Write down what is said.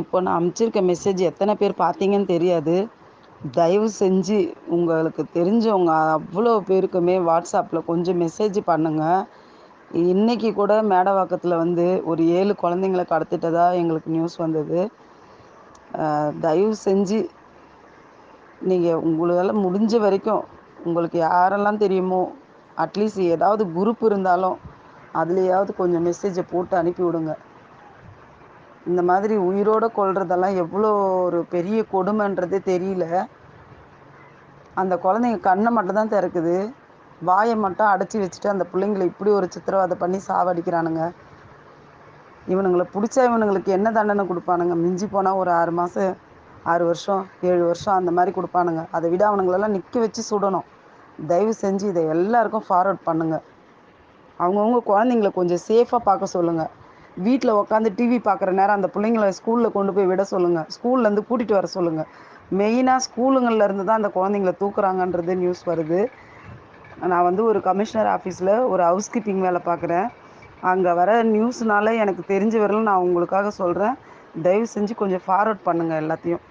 இப்போ நான் அமுச்சிருக்க மெசேஜ் எத்தனை பேர் பார்த்தீங்கன்னு தெரியாது. தயவு செஞ்சு உங்களுக்கு தெரிஞ்சவங்க அவ்வளோ பேருக்குமே வாட்ஸ்அப்பில் கொஞ்சம் மெசேஜ் பண்ணுங்கள் இன்றைக்கி கூட மேடவாக்கத்தில் வந்து ஒரு ஏழு குழந்தைங்களை கடத்திட்டதா எங்களுக்கு நியூஸ் வந்தது. தயவு செஞ்சு நீங்கள் உங்களால் முடிஞ்ச வரைக்கும் உங்களுக்கு யாரெல்லாம் தெரியுமோ அட்லீஸ்ட் ஏதாவது குரூப் இருந்தாலும் அதுலேயாவது கொஞ்சம் மெசேஜை போட்டு அனுப்பி விடுங்க. இந்த மாதிரி உயிரோட கொள்றதெல்லாம் எவ்வளோ ஒரு பெரிய கொடுமைன்றதே தெரியல. அந்த குழந்தைங்க கண்ணை மட்டும் தான் திறக்குது. வாயை மட்டும் அடைச்சி வச்சுட்டு அந்த பிள்ளைங்களை இப்படி ஒரு சித்திரவதை பண்ணி சாவடிக்கிறானுங்க. இவனுங்களை பிடிச்சா இவனுங்களுக்கு என்ன தண்டனை கொடுப்பானுங்க? மிஞ்சி போனால் ஒரு ஆறு மாதம் ஆறு வருஷம் ஏழு வருஷம் அந்த மாதிரி கொடுப்பானுங்க. அதை விட அவனுங்களெல்லாம் நிற்க வச்சு சுடணும். தயவு செஞ்சு இதை எல்லாருக்கும் ஃபார்வர்ட் பண்ணுங்கள் அவங்கவுங்க குழந்தைங்கள கொஞ்சம் சேஃபாக பார்க்க சொல்லுங்கள் வீட்டில் உட்காந்து டிவி பார்க்குற நேரம் அந்த பிள்ளைங்கள ஸ்கூலில் கொண்டு போய் விட சொல்லுங்கள் ஸ்கூல்லேருந்து கூட்டிகிட்டு வர சொல்லுங்கள் மெயினாக ஸ்கூலுங்கள்லேருந்து தான் அந்த குழந்தைங்கள தூக்குறாங்கன்றது நியூஸ் வருது. நான் வந்து ஒரு கமிஷனர் ஆஃபீஸில் ஒரு ஹவுஸ் கீப்பிங் வேலை பார்க்குறேன் அங்கே வர நியூஸ்னால எனக்கு தெரிஞ்ச வரையிலு நான் உங்களுக்காக சொல்கிறேன் தயவு செஞ்சு கொஞ்சம் ஃபார்வர்ட் பண்ணுங்கள் எல்லாத்தையும்.